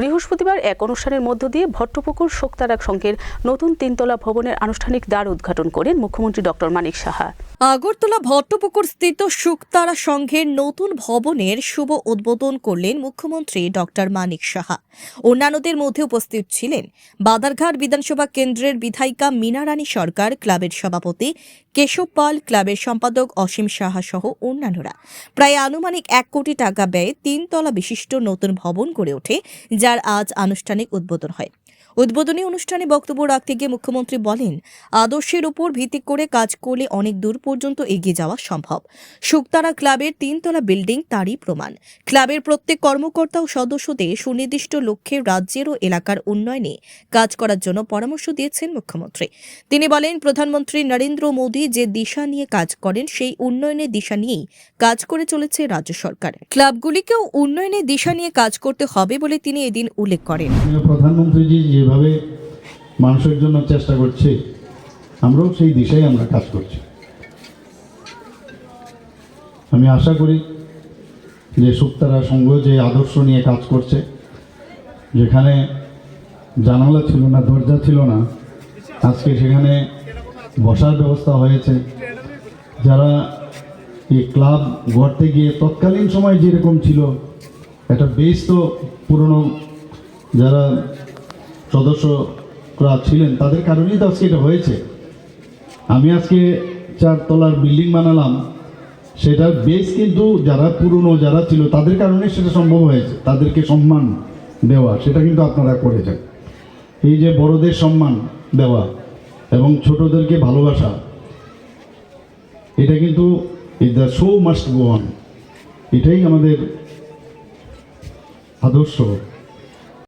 বৃহস্পতিবার এক অনুষ্ঠানের মধ্য দিয়ে ভট্টপুকুর শোকতারাক সংঘের নতুন তিনতলা ভবনের আনুষ্ঠানিক দ্বার উদ্ঘাটন করেন মুখ্যমন্ত্রী ডক্টর মানিক সাহা। আগরতলা ভট্টপুকুর স্থিত শুকতারা সংঘের নতুন ভবনের শুভ উদ্বোধন করলেন মুখ্যমন্ত্রী ডক্টর মানিক সাহা। অন্যান্যদের মধ্যে উপস্থিত ছিলেন বাদারঘাট বিধানসভা কেন্দ্রের বিধায়িকা মীনা রানী সরকার, ক্লাবের সভাপতি কেশব পাল, ক্লাবের সম্পাদক অসীম সাহা সহ অন্যান্যরা। প্রায় আনুমানিক এক কোটি টাকা ব্যয়ে তিনতলা বিশিষ্ট নতুন ভবন গড়ে ওঠে, যার আজ আনুষ্ঠানিক উদ্বোধন হয়। উদ্বোধনী অনুষ্ঠানে বক্তব্য রাখতে গিয়ে মুখ্যমন্ত্রী বলেন, আদর্শের উপর ভিত্তি করে কাজ করলে অনেক দূর পর্যন্ত এগিয়ে যাওয়া সম্ভব। শুকতারা ক্লাবের তিনতলা বিল্ডিং তারই প্রমাণ। ক্লাবের প্রত্যেক কর্মকর্তা ও সদস্যদের সুনির্দিষ্ট লক্ষ্যে রাজ্যের ও এলাকার উন্নয়নে কাজ করার জন্য পরামর্শ দিয়েছেন মুখ্যমন্ত্রী। তিনি বলেন, প্রধানমন্ত্রী নরেন্দ্র মোদী যে দিশা নিয়ে কাজ করেন, সেই উন্নয়নের দিশা নিয়েই কাজ করে চলেছে রাজ্য সরকার। ক্লাবগুলিকেও উন্নয়নের দিশা নিয়ে কাজ করতে হবে বলে তিনি এদিন উল্লেখ করেন। প্রধানমন্ত্রীজি যেভাবে মানুষের জন্য চেষ্টা করছে, আমরাও সেই দিশায় আমরা কাজ করছি। আমি আশা করি যে সুক্তারা সংঘ যে আদর্শ নিয়ে কাজ করছে, যেখানে জানালা ছিল না, দরজা ছিল না, আজকে সেখানে বসার ব্যবস্থা হয়েছে। যারা এই ক্লাব গড়তে গিয়ে তৎকালীন সময় যেরকম ছিল, একটা বেশ তো পুরনো যারা সদস্যরা ছিলেন, তাদের কারণেই তো আজকে এটা হয়েছে। আমি আজকে চারতলার বিল্ডিং বানালাম সেটার বেশ কিন্তু যারা পুরনো, যারা ছিল, তাদের কারণে সেটা সম্ভব হয়েছে। তাদেরকে সম্মান দেওয়া, সেটা কিন্তু আপনারা করেছেন। এই যে বড়দের সম্মান দেওয়া এবং ছোটদেরকে ভালোবাসা, এটা কিন্তু the show must go on এটাই আমাদের আদর্শ।